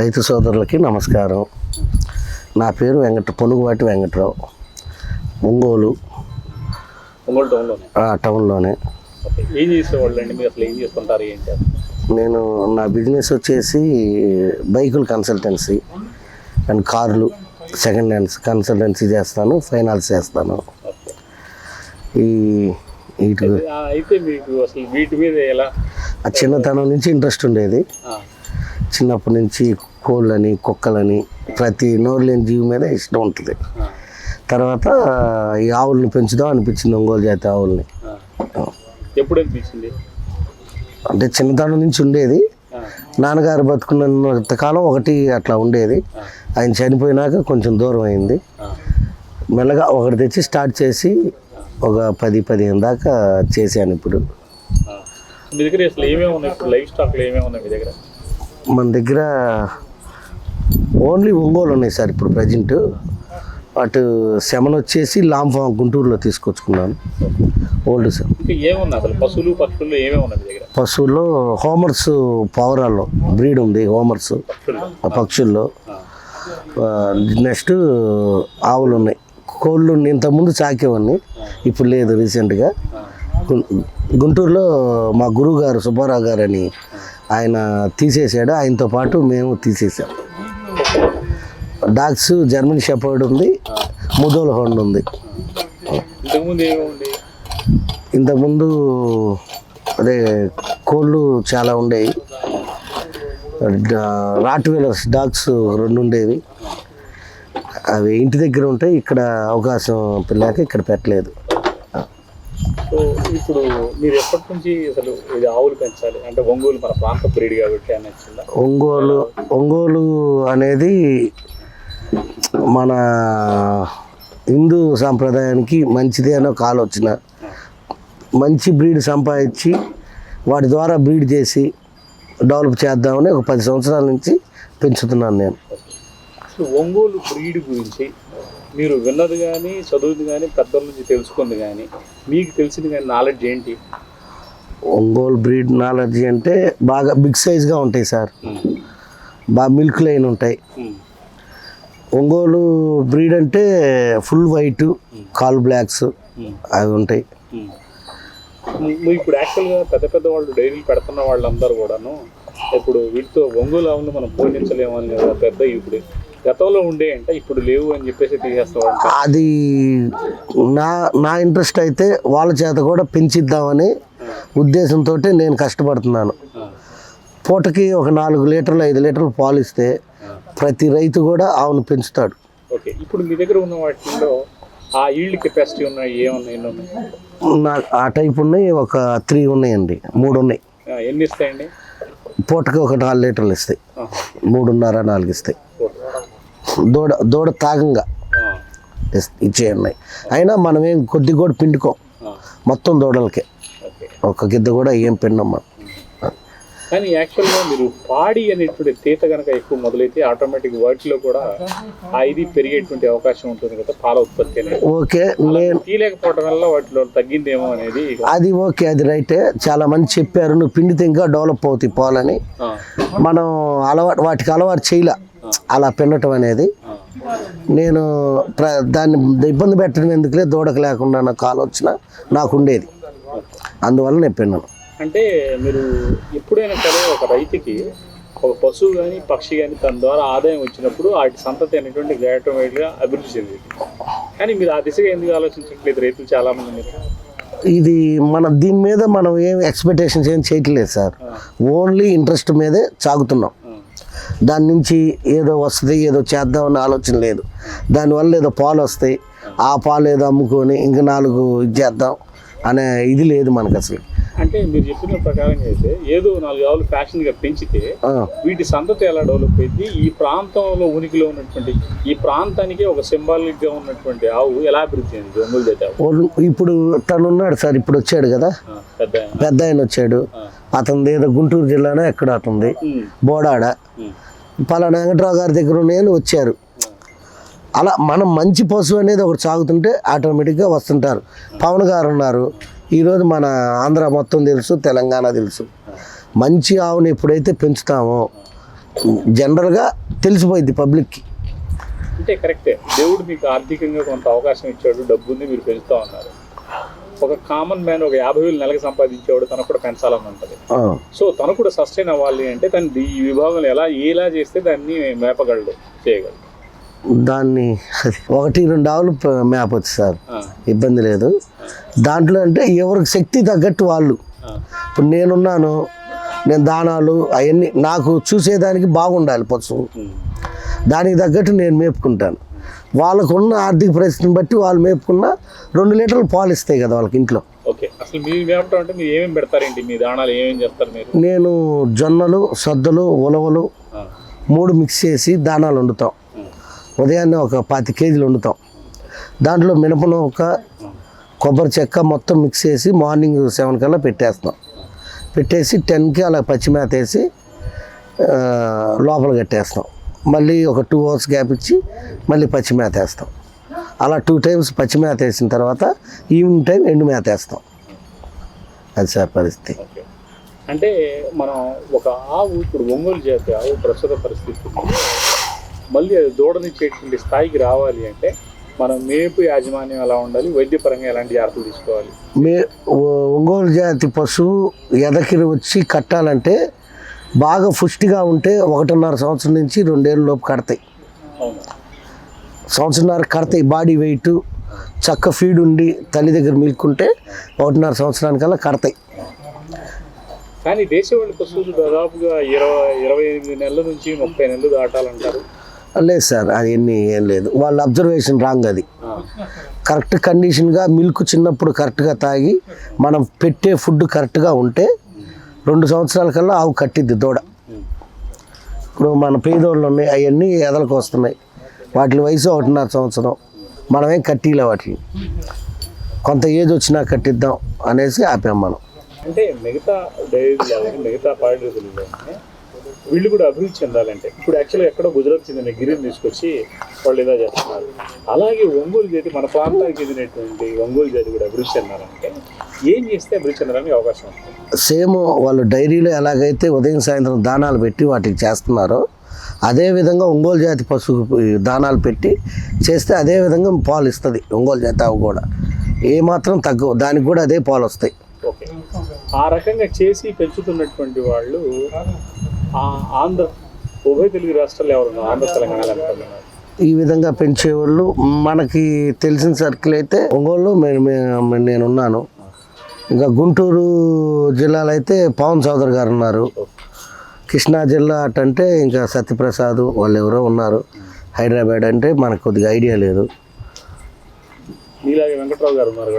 రైతు సోదరులకి నమస్కారం. నా పేరు వెంకట పొనుగువాటి వెంకట్రావు. ఒంగోలు. టౌన్లోనే? ఏం మీరు అసలు ఏం చేస్తుంటారు ఏంటి? నేను నా బిజినెస్ వచ్చేసి బైకుల కన్సల్టెన్సీ అండ్ కార్లు సెకండ్ హ్యాండ్స్ కన్సల్టెన్సీ చేస్తాను ఫైనాన్స్ చేస్తాను. ఈ వీటి ఆ, అయితే మీకు అసలు వీటి మీద ఎలా? ఆ చిన్నతనం నుంచి ఇంట్రెస్ట్ ఉండేది. చిన్నప్పటి నుంచి కోళ్ళని కుక్కలని ప్రతి నోరు లేని జీవి మీద ఇష్టం ఉంటుంది. తర్వాత ఈ ఆవుల్ని పెంచుదాం అనిపించింది ఒంగోలు జాతి ఆవుల్ని. ఎప్పుడు అనిపించింది? అంటే చిన్నతనం నుంచి ఉండేది. నాన్నగారు బతుకున్నంత కాలం ఒకటి అట్లా ఉండేది. ఆయన చనిపోయినాక కొంచెం దూరం అయింది. మెల్లగా ఒకటి తెచ్చి స్టార్ట్ చేసి ఒక పది పదిహేను దాకా చేశాను ఇప్పుడు. ఆ. మీ దగ్గర అసలు ఏమేమి ఉన్నాయి? ఇప్పుడు లైఫ్ స్టాక్లు ఏమేమి ఉన్నాయి మీ దగ్గర? మన దగ్గర ఓన్లీ ఒంగోలు ఉన్నాయి సార్ ఇప్పుడు ప్రజెంట్. అటు శమన్ వచ్చేసి లాంఫామ్ గుంటూరులో తీసుకొచ్చుకున్నాను. Old sir. పశువులు పక్షులు ఏమేమి పశువుల్లో హోమర్స్ పావురాల్లో బ్రీడ్ ఉంది హోమర్స్. పక్షుల్లో. నెక్స్ట్ ఆవులు ఉన్నాయి. కోళ్ళు ఇంతకుముందు చాకేవాడిని ఇప్పుడు లేదు రీసెంట్గా. గుంటూరులో మా గురువు గారు సుబ్బారావు గారు అని ఆయన తీసేసాడు ఆయనతో పాటు మేము తీసేసాం. డాగ్స్ జర్మన్ షెపర్డ్ ఉంది ముదోల్ హోండ్ ఉంది. ఇంతకుముందు అదే కోళ్ళు చాలా ఉండేవి. రాట్ వీలర్స్ డాగ్స్ రెండు ఉండేవి. అవి ఇంటి దగ్గర ఉంటాయి ఇక్కడ అవకాశం పిల్లాక ఇక్కడ పెట్టలేదు. సో ఇప్పుడు మీరు ఎప్పటి నుంచి అసలు ఇది ఆవులు పెంచాలి? అంటే ఒంగోలు మన ప్రాంత బ్రీడ్ కాబట్టి అని వచ్చిందా ఒంగోలు ఒంగోలు అనేది మన హిందూ సాంప్రదాయానికి మంచిదే అనే ఒక ఆలోచన. మంచి బ్రీడ్ సంపాదించి వాటి ద్వారా బ్రీడ్ చేసి డెవలప్ చేద్దామని ఒక పది సంవత్సరాల నుంచి పెంచుతున్నాను నేను. ఒంగోలు బ్రీడ్ గురించి మీరు విన్నది కానీ చదువుది కానీ పెద్దల నుంచి తెలుసుకుంది కానీ మీకు తెలిసింది కానీ నాలెడ్జ్ ఏంటి? ఒంగోలు బ్రీడ్ నాలెడ్జ్ అంటే బాగా బిగ్ సైజ్గా ఉంటాయి సార్. బాగా మిల్క్ లైన్ ఉంటాయి. ఒంగోలు బ్రీడ్ అంటే ఫుల్ వైట్ కాల్ బ్లాక్స్ అవి ఉంటాయి. ఇప్పుడు యాక్చువల్గా పెద్ద పెద్ద వాళ్ళు డైరీలు పెడుతున్న వాళ్ళందరూ కూడాను ఇప్పుడు వీటితో ఒంగోలు ఆవులు మనం పోషించలేము అని కదా పెద్ద ఇప్పుడు గతంలో ఉండే అంటే ఇప్పుడు లేవు అని చెప్పేసి తీసేస్తామంట అది నా నా ఇంట్రెస్ట్ అయితే వాళ్ళ చేత కూడా పెంచిద్దామని ఉద్దేశంతో నేను కష్టపడుతున్నాను. పూటకి ఒక నాలుగు లీటర్లు ఐదు లీటర్లు పాలు ఇస్తే ప్రతి రైతు కూడా ఆవును పెంచుతాడు. ఓకే ఇప్పుడు మీ దగ్గర ఉన్న వాటిలో ఆ ఈల్డ్ కెపాసిటీ ఉన్నాయి ఏమన్నా ఎన్ని ఉన్నాయి? నా ఆ టైప్ ఉన్నాయి ఒక త్రీ ఉన్నాయండి మూడు ఉన్నాయి. ఎన్ని ఇస్తాయండి? పూటకి ఒక నాలుగు లీటర్లు ఇస్తాయి. మూడున్నర నాలుగు ఇస్తాయి. దూడ దూడ తాగంగా ఆ, ఇస్- ఇచ్చే ఉన్నాయి. అయినా మనం ఏం కొద్ది కూడా పిండుకోం. మొత్తం దూడలకే. ఒక గిద్ద కూడా ఏం పిండమ్మా కానీ యాక్చువల్గా మీరు పాడి అనేటువంటి తీత కనుక ఎక్కువ మొదలైతే ఆటోమేటిక్ వాటిలో కూడా ఆ ఇది పెరిగేటువంటి అవకాశం ఉంటుంది కదా పాల ఉత్పత్తి అనేది. ఓకే నేను తీయలేకపోవడం వల్ల వాటిలో తగ్గిందేమో అనేది అది ఓకే అది రైటే. చాలా మంది చెప్పారు నువ్వు పిండితే ఇంకా డెవలప్ అవుతాయి పాలని. మనం అలవాటు వాటికి అలవాటు చేయలే. అలా పిండటం అనేది. నేను ప్ర దాన్ని ఇబ్బంది పెట్టడం ఎందుకులే దూడకు లేకుండా నాకు ఆలోచన నాకు ఉండేది. అందువల్ల నేను పిండను అంటే మీరు ఎప్పుడైనా సరే ఒక రైతుకి ఒక పశువు కానీ పక్షి కానీ తన ద్వారా ఆదాయం వచ్చినప్పుడు వాటి సంతతి అనేటువంటి ఆటోమేటిక్గా అభివృద్ధి చెందింది. కానీ మీరు ఆ దిశగా ఎందుకు ఆలోచించట్లేదు రైతులు చాలా మంది మీరు? ఇది మన దీని మీద మనం ఏం ఎక్స్పెక్టేషన్స్ ఏం చేయట్లేదు సార్. ఓన్లీ ఇంట్రెస్ట్ మీదే సాగుతున్నాం దాని నుంచి ఏదో వస్తుంది ఏదో చేద్దామన్న ఆలోచన లేదు. దానివల్ల ఏదో పాలు వస్తాయి. ఆ పాలు ఏదో అమ్ముకొని ఇంక నాలుగు ఇది చేద్దాం అనే ఇది లేదు మనకు అసలు. అంటే మీరు చెప్పిన ప్రకారంగా అయితే ఏదో నాలుగు ఆవులు ఫ్యాషన్గా పెంచితే ఆ, వీటి సంతతి ఎలా డెవలప్ అయింది ఈ ప్రాంతంలో ఉనికిలో ఉన్నటువంటి ఈ ప్రాంతానికి ఒక సింబాలిక్గా ఉన్నటువంటి ఆవు ఎలా అభివృద్ధి అయింది? ఒంగోలు జాతి ఇప్పుడు తను ఉన్నాడు సార్ ఇప్పుడు వచ్చాడు కదా? పెద్ద ఆయన. వచ్చాడు. ఆ, అతనిది ఏదో గుంటూరు జిల్లానే ఎక్కడ అతనిది. ఉమ్, బోడాడ. పలానా వెంకట్రావు గారి దగ్గర ఉన్నాయని వచ్చారు. అలా మనం మంచి పశువు అనేది ఒకటి సాగుతుంటే ఆటోమేటిక్గా వస్తుంటారు. పవన్ గారు ఉన్నారు. ఈరోజు మన ఆంధ్ర మొత్తం తెలుసు తెలంగాణ తెలుసు. మంచి ఆవుని ఎప్పుడైతే పెంచుతామో జనరల్గా తెలిసిపోయింది పబ్లిక్కి. అంటే కరెక్టే. దేవుడు మీకు ఆర్థికంగా కొంత అవకాశం ఇచ్చాడు డబ్బు ఉంది మీరు పెంచుతా ఉన్నారు. ఒక కామన్ మ్యాన్ ఒక యాభై వేలు నెలకు సంపాదించేవాడు తనకు కూడా పెంచాలని ఉంటుంది. సో తను కూడా సస్టైన్ అవ్వాలి అంటే తను ఈ విభాగంలో ఎలా ఎలా చేస్తే దాన్ని మేపగలడు చేయగలడు. దాన్ని ఒకటి రెండు ఆవులు మేపొచ్చు సార్. ఇబ్బంది లేదు. దాంట్లో అంటే ఎవరికి శక్తి తగ్గట్టు వాళ్ళు. ఇప్పుడు నేనున్నాను నేను దానాలు అవన్నీ నాకు చూసేదానికి బాగుండాలి పశువు. దానికి తగ్గట్టు నేను మేపుకుంటాను. వాళ్ళకున్న ఆర్థిక పరిస్థితిని బట్టి వాళ్ళు మేపుకున్న రెండు లీటర్లు పాలు ఇస్తాయి కదా వాళ్ళకి ఇంట్లో. ఓకే. అసలు మీరు మేపటం అంటే మీరు ఏమేమి పెడతారేంటి మీ దాణాలు ఏమేమి చేస్తారు మీరు? నేను జొన్నలు సద్దలు ఉలవలు మూడు మిక్స్ చేసి దానాలు వండుతాం. ఉదయాన్నే ఒక పాతి కేజీలు వండుతాం. దాంట్లో మినపను ఒక కొబ్బరి చెక్క మొత్తం మిక్స్ చేసి మార్నింగ్ సెవెన్ కల్లా పెట్టేస్తాం పెట్టేసి టెన్కి అలా పచ్చిమేత వేసి లోపల కట్టేస్తాం మళ్ళీ ఒక టూ అవర్స్ గ్యాప్ ఇచ్చి మళ్ళీ పచ్చిమేత వేస్తాం. అలా టూ టైమ్స్ పచ్చిమేత వేసిన తర్వాత ఈవినింగ్ టైం ఎండు మేత వేస్తాం. అది సార్ పరిస్థితి. అంటే మనం ఒక ఆవు ఇప్పుడు ఒంగోలు చేసే ఆవు ప్రస్తుత పరిస్థితి. మళ్ళీ అది దూడనిచ్చేటువంటి స్థాయికి రావాలి అంటే మనం మేపు యాజమాన్యం ఎలా ఉండాలి? వైద్యపరంగా ఎలాంటి జాగ్రత్తలు తీసుకోవాలి? మే ఒంగోలు జాతి పశువు ఎదకిరి వచ్చి కట్టాలంటే బాగా పుష్టిగా ఉంటే ఒకటిన్నర సంవత్సరం నుంచి రెండేళ్ళ లోపు కడతాయి. సంవత్సరంన్నర కడతాయి బాడీ వెయిట్ చక్క ఫీడ్ ఉండి తల్లి దగ్గర మిల్కుంటే ఒకటిన్నర సంవత్సరానికల్లా కడతాయి. కానీ దేశవాళీ పశువులు దాదాపుగా ఇరవై ఇరవై ఎనిమిది నెలల నుంచి ముప్పై నెలలు దాటాలంటారు. లేదు సార్ అది ఎన్ని ఏం లేదు. వాళ్ళ అబ్జర్వేషన్ రాంగ్ అది. కరెక్ట్ కండిషన్గా మిల్క్ చిన్నప్పుడు కరెక్ట్గా తాగి మనం పెట్టే ఫుడ్ కరెక్ట్గా ఉంటే రెండు సంవత్సరాల కల్లా ఆవు కట్టిద్ది దూడ. ఇప్పుడు మన పేదోళ్ళు ఉన్నాయి అవన్నీ ఎదలకు వస్తున్నాయి. వాటి వయసు ఒకటిన్నర సంవత్సరం. మనమేం కట్టిలే వాటిని. కొంత ఏజ్ వచ్చినా కట్టిద్దాం అనేసి ఆపాం మనం. అంటే మిగతా మిగతా వీళ్ళు కూడా అభివృద్ధి చెందాలంటే. ఇప్పుడు యాక్చువల్గా ఎక్కడో గుజరాత్ చెందిన గిరిని తీసుకొచ్చి వాళ్ళు ఇలా చేస్తున్నారు. అలాగే ఒంగోలు జాతి మన ప్రాంతానికి చెందినటువంటి ఒంగోలు జాతి కూడా అభివృద్ధి చెందాలంటే ఏం చేస్తే అభివృద్ధి చెందడానికి అవకాశం ఉంటుంది. సేమ్ వాళ్ళు డైరీలో ఎలాగైతే ఉదయం సాయంత్రం దానాలు పెట్టి వాటికి చేస్తున్నారో అదే విధంగా ఒంగోలు జాతి పశువుకు దానాలు పెట్టి చేస్తే అదే విధంగా పాలు ఇస్తుంది ఒంగోలు జాతి ఆవు కూడా. ఏ మాత్రం తగ్గవు దానికి కూడా అదే పాలు వస్తాయి ఓకే. ఆ రకంగా చేసి పెంచుతున్నటువంటి వాళ్ళు ఆంధ్ర ఉభయ తెలుగు రాష్ట్రాలు ఎవరున్నారు? ఆంధ్ర తెలంగాణలో ఎంతమంది ఈ విధంగా పెంచేవాళ్ళు మనకి తెలిసిన సర్కిల్ అయితే ఒంగోలు నేనున్నాను. ఇంకా గుంటూరు జిల్లాలో అయితే పవన్ చౌదరి గారు ఉన్నారు. కృష్ణా జిల్లా అటంటే ఇంకా సత్యప్రసాద్ వాళ్ళు ఎవరో ఉన్నారు. హైదరాబాద్ అంటే మనకు కొద్దిగా ఐడియా లేదు. వెంకట్రావు గారు ఉన్నారు.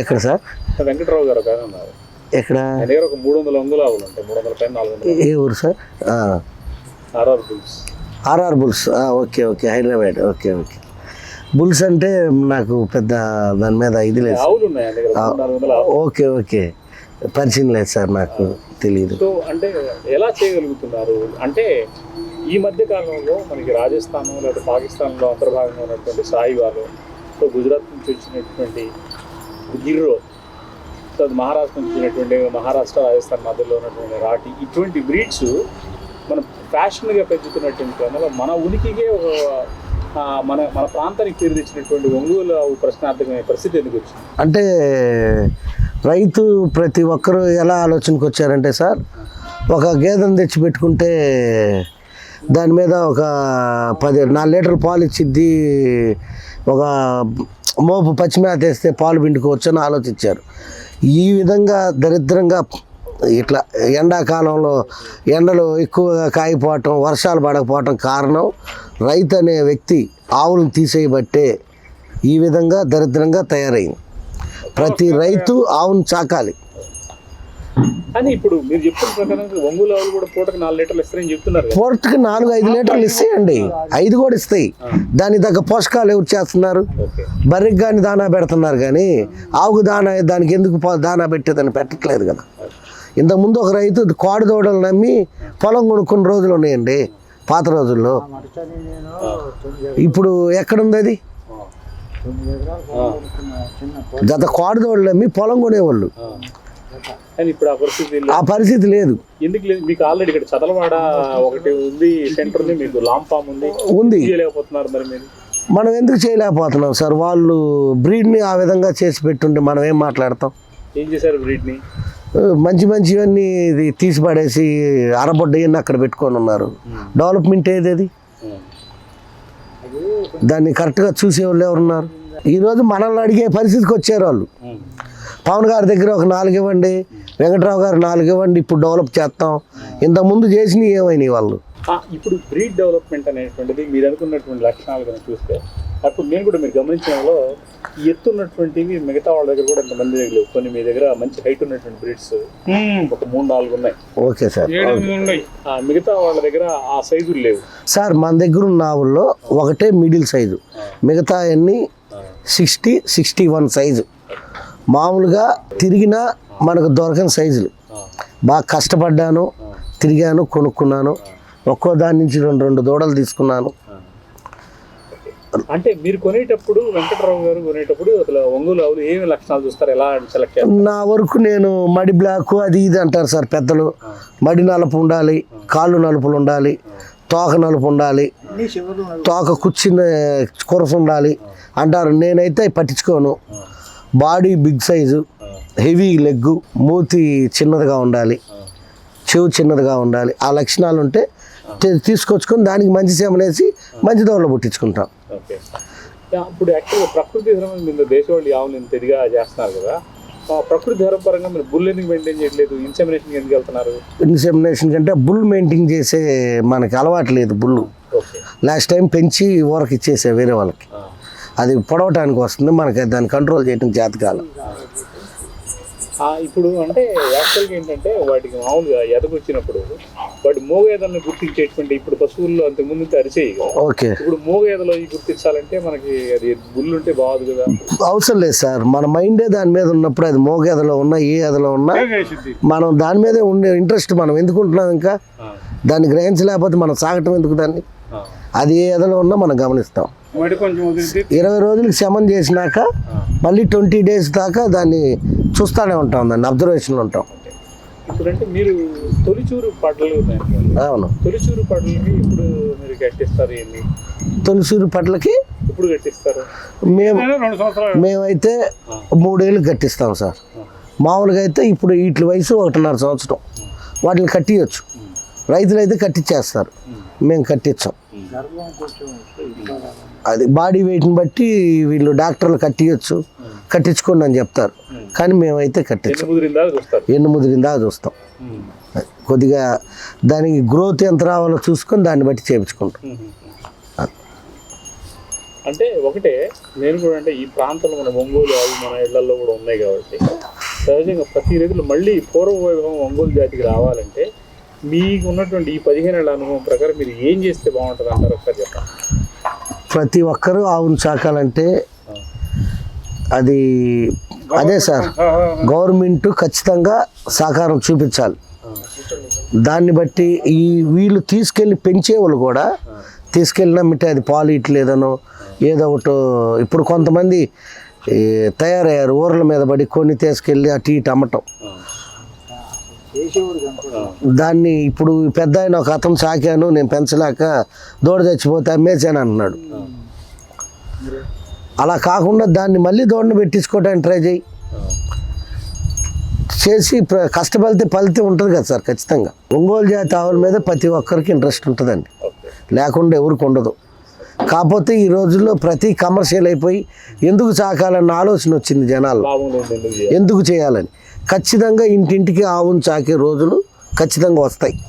ఎక్కడ సార్? వెంకట్రావు గారు ఉన్నారు. ఎక్కడ? మూడు వందల ఒంగులు ఆవులు ఉంటాయి. మూడు వందల పైన నాలుగు ఏ ఊరు sir? RR bulls. RR bulls. Okay okay. Hyderabad. Okay okay. Bulls అంటే నాకు పెద్ద దాని మీద ఇది లేదు ఓకే ఓకే. పరిచయం లేదు సార్ నాకు తెలియదు సో అంటే ఎలా చేయగలుగుతున్నారు? అంటే ఈ మధ్య కాలంలో మనకి రాజస్థాన్ లేదా పాకిస్తాన్లో అంతర్భాగంగా ఉన్నటువంటి సాయివాలు సో గుజరాత్ నుంచి వచ్చినటువంటి గిర్రో సో అది మహారాష్ట్ర నుంచి వచ్చినటువంటి మహారాష్ట్ర రాజస్థాన్ మధ్యలో ఉన్నటువంటి రాటి ఇటువంటి బ్రీడ్స్ మనం ఫ్యాషన్గా పెంచుతున్నటువంటి క్రమంలో మన ఉనికికే ఒక మన మన ప్రాంతానికి పేరు తెచ్చినటువంటి ఒంగోలు ప్రశ్నార్థకమైన పరిస్థితి ఎందుకు వచ్చింది? అంటే రైతు ప్రతి ఒక్కరూ ఎలా ఆలోచనకు వచ్చారంటే సార్ ఒక గేదెను తెచ్చి పెట్టుకుంటే దాని మీద ఒక పది నాలుగు లీటర్లు పాలు ఇచ్చిద్ది ఒక మోపు పచ్చిమేత వేస్తే పాలు పిండుకోవచ్చు అని ఆలోచించారు. ఈ విధంగా దరిద్రంగా ఇట్లా ఎండాకాలంలో ఎండలు ఎక్కువగా కాయిపోవటం వర్షాలు పడకపోవటం కారణం రైతు అనే వ్యక్తి ఆవులను తీసేయబట్టే ఈ విధంగా దరిద్రంగా తయారైంది. ప్రతి రైతు ఆవును చాకాలి. కానీ ఇప్పుడు మీరు చెప్పిన ప్రకారం ఒంగోలు ఆవులు కూడా పూటకు నాలుగు లీటర్లు ఇస్తారని చెప్తున్నారు పూటకి నాలుగు ఐదు లీటర్లు ఇస్తాయండి. ఐదు కూడా ఇస్తాయి. దాని తగ్గ పోషకాలు ఎవరు చేస్తున్నారు? బర్రెకి కానీ దానా పెడుతున్నారు కానీ ఆవుకు దానా దానికి ఎందుకు దానా పెట్టేదని పెట్టట్లేదు కదా. ఇంతకుముందు ఒక రైతు కోడి దూడలు నమ్మి పొలం కొనుక్కున్న రోజులు ఉన్నాయండి పాత రోజుల్లో. ఇప్పుడు ఎక్కడుంది అది? గత కోడి దూడలు నమ్మి పొలం కొనేవాళ్ళు. కానీ ఇప్పుడు ఆ పరిస్థితి లేదు. ఆ పరిస్థితి లేదు. ఎందుకు లేదు? మీకు ఆల్రెడీ ఇక్కడ చదలవాడ ఒకటి ఉంది సెంటర్ ఉంది మీకు లాంఫామ్ ఉంది. ఉంది. చేయలేకపోతున్నారు మరి మీరు. మనం ఎందుకు చేయలేకపోతున్నాం సార్? వాళ్ళు బ్రీడ్ని ఆ విధంగా చేసి పెట్టుంటే మనం ఏం మాట్లాడతాం? ఏం చేశారు బ్రీడ్ని? మంచి మంచివన్నీ ఇది తీసి పడేసి అరబొడ్డయన్ని అక్కడ పెట్టుకొని ఉన్నారు. డెవలప్మెంట్ ఏది అది? దాన్ని కరెక్ట్గా చూసేవాళ్ళు ఎవరున్నారు? ఈరోజు మనల్ని అడిగే పరిస్థితికి వచ్చారు వాళ్ళు. పవన్ గారి దగ్గర ఒక నాలుగు ఇవ్వండి వెంకట్రావు గారు నాలుగు ఇవ్వండి ఇప్పుడు డెవలప్ చేస్తాం. ఇంతకుముందు చేసినవి ఏమైనాయి వాళ్ళు? ఆ, ఇప్పుడు బ్రీడ్ డెవలప్మెంట్ అనేటువంటిది మీరు అనుకున్నటువంటి లక్షణాలు కనుక చూస్తే అప్పుడు నేను కూడా మీరు గమనించడంలో ఈ ఎత్తు ఉన్నటువంటివి మిగతా వాళ్ళ దగ్గర కూడా ఇంతమంది దగ్గర లేవు. కొన్ని మీ దగ్గర మంచి హైట్ ఉన్నటువంటి బ్రీడ్స్ ఒక మూడు నాలుగు ఉన్నాయి. Okay sir. ఆ, మిగతా వాళ్ళ దగ్గర ఆ సైజులు లేవు. సార్ మన దగ్గర ఉన్న ఆవుల్లో ఒకటే మిడిల్ సైజు మిగతా అన్ని సిక్స్టీ సిక్స్టీ వన్ సైజు. మామూలుగా తిరిగినా మనకు దొరకని సైజులు. బాగా కష్టపడ్డాను తిరిగాను కొనుక్కున్నాను. ఒక్కో దాని నుంచి రెండు రెండు దూడలు తీసుకున్నాను. అంటే మీరు కొనేటప్పుడు వెంకటరావు గారు కొనేటప్పుడు అసలు ఒంగోలు ఆవులు ఏమి లక్షణాలు చూస్తారు? ఎలా సెలెక్ట్ నా వరకు నేను మడి బ్లాక్ అది ఇది అంటారు సార్ పెద్దలు. మడి నలుపు ఉండాలి కాళ్ళు నలుపులు ఉండాలి. తోక నలుపు ఉండాలి. తోక కూర్చున్న కురస ఉండాలి. అంటారు నేనైతే పట్టించుకోను. Body big size heavy leg మూతి చిన్నదిగా ఉండాలి. చెవు చిన్నదిగా ఉండాలి. ఆ లక్షణాలు ఉంటే తీసుకొచ్చుకొని దానికి మంచి సేమనేసి మంచి దోళ్ళ పుట్టించుకుంటాం. ఇప్పుడు యాక్చువల్గా ప్రకృతి దేశవాళీ ఆవులు ఇంత ఇదిగా చేస్తున్నారు కదా ప్రకృతి పరంగా మీరు బుల్ ఎందుకు మెయింటైన్ చేయట్లేదు ఇన్సెమినేషన్ ఎందుకు వెళ్తున్నారు? ఇన్సెమినేషన్ కంటే బుల్ మెయింటైన్ చేసే మనకి అలవాటు లేదు బుల్లు ఓకే. లాస్ట్ టైం పెంచి ఊరకి ఇచ్చేసే వేరే వాళ్ళకి. అది పొడవటానికి వస్తుంది మనకి దాన్ని కంట్రోల్ చేయడం జాతకాలు. ఇప్పుడు అంటే యాక్చువల్గా ఏంటంటే వాటికి మామూలుగా ఎదకొచ్చినప్పుడు వాటి మోగ ఎదలను గుర్తించేటువంటి ఇప్పుడు పశువుల్లో అంతకుముందు అరిచేయి ఓకే. ఇప్పుడు మోగ ఎదలో ఈ గుర్తించాలంటే మనకి అది బుల్ ఉంటే బాగుంది కదా. అవసరం లేదు సార్. మన మైండే దాని మీద ఉన్నప్పుడు అది మోగేదలో ఉన్నా ఏ ఎదలో ఉన్నా మనం దాని మీదే ఉండే ఇంట్రెస్ట్ మనం ఎందుకు ఉంటున్నాం ఇంకా? దాన్ని గ్రహించలేకపోతే మనం సాగటం ఎందుకు దాన్ని? అది ఏ ఎదలో ఉన్నా మనం గమనిస్తాం. ఇరవై రోజులకి శమన్ చేసినాక మళ్ళీ ట్వంటీ డేస్ దాకా దాన్ని చూస్తూనే ఉంటాం దాన్ని అబ్జర్వేషన్లో ఉంటాం. ఇప్పుడంటే మీరు తొలిచూరు అవును. తొలిచూరు పడ్డలకి ఇప్పుడు మీరు కట్టిస్తారు ఏంటి పట్లకి ఇప్పుడు కట్టిస్తారు? మేము మేమైతే మూడేళ్ళు కట్టిస్తాం సార్. మామూలుగా అయితే ఇప్పుడు వీటి వయసు ఒకటిన్నర సంవత్సరం. వాటిని కట్టియచ్చు. రైతులు అయితే కట్టించేస్తారు మేము కట్టించాం అది బాడీ వెయిట్ని బట్టి వీళ్ళు డాక్టర్లు కట్టియచ్చు. కట్టించుకోండి అని చెప్తారు. కానీ మేమైతే ఎన్ని కట్టించాం ముదిరిందా చూస్తారు. ఎన్ని ముదిరిందా చూస్తాం. కొద్దిగా దానికి గ్రోత్ ఎంత రావాలో చూసుకొని దాన్ని బట్టి చేయించుకుంటాం. అంటే ఒకటే నేను కూడా అంటే ఈ ప్రాంతంలో మన ఒంగోలు అవి మన ఇళ్ళలో కూడా ఉన్నాయి కాబట్టి సహజంగా ప్రతి రైతులు మళ్ళీ పూర్వ వైభవం ఒంగోలు జాతికి రావాలంటే మీకు ఉన్నటువంటి ఈ పదిహేను ఏళ్ళ అనుభవం ప్రకారం మీరు ఏం చేస్తే బాగుంటుంది అంటారు ఒకసారి చెప్పండి. ప్రతి ఒక్కరూ ఆవును సాకాలంటే అది అదే సార్. గవర్నమెంట్ ఖచ్చితంగా సహకారం చూపించాలి. దాన్ని బట్టి ఈ వీళ్ళు తీసుకెళ్ళి పెంచేవాళ్ళు కూడా తీసుకెళ్ళినా మిట్టే అది పాలు ఇట్లేదనో ఏదో ఒకటి ఇప్పుడు కొంతమంది తయారయ్యారు ఊర్ల మీద పడి కొన్ని తీసుకెళ్ళి అటు ఇటు అమ్మటం. దాన్ని ఇప్పుడు పెద్ద ఆయన ఒక అతను సాకాను నేను పెంచలేక దూడ చచ్చిపోతే అమ్మేసాను అంటున్నాడు అలా కాకుండా దాన్ని మళ్ళీ దూడను పెట్టించుకోవడానికి ట్రై చేయి. చేసి కష్టపడితే ఫలితం ఉంటుంది కదా సార్ ఖచ్చితంగా. ఒంగోలు జాతి ఆవుల మీద ప్రతి ఒక్కరికి ఇంట్రెస్ట్ ఉంటుందండి. లేకుండా ఎవరికి ఉండదు. కాకపోతే ఈ రోజుల్లో ప్రతి కమర్షియల్ అయిపోయి ఎందుకు సాకాలన్న ఆలోచన వచ్చింది చేయాలి? ఎందుకు చేయాలని. ఖచ్చితంగా ఇంటింటికి ఆవును చాకే రోజులు ఖచ్చితంగా వస్తాయి.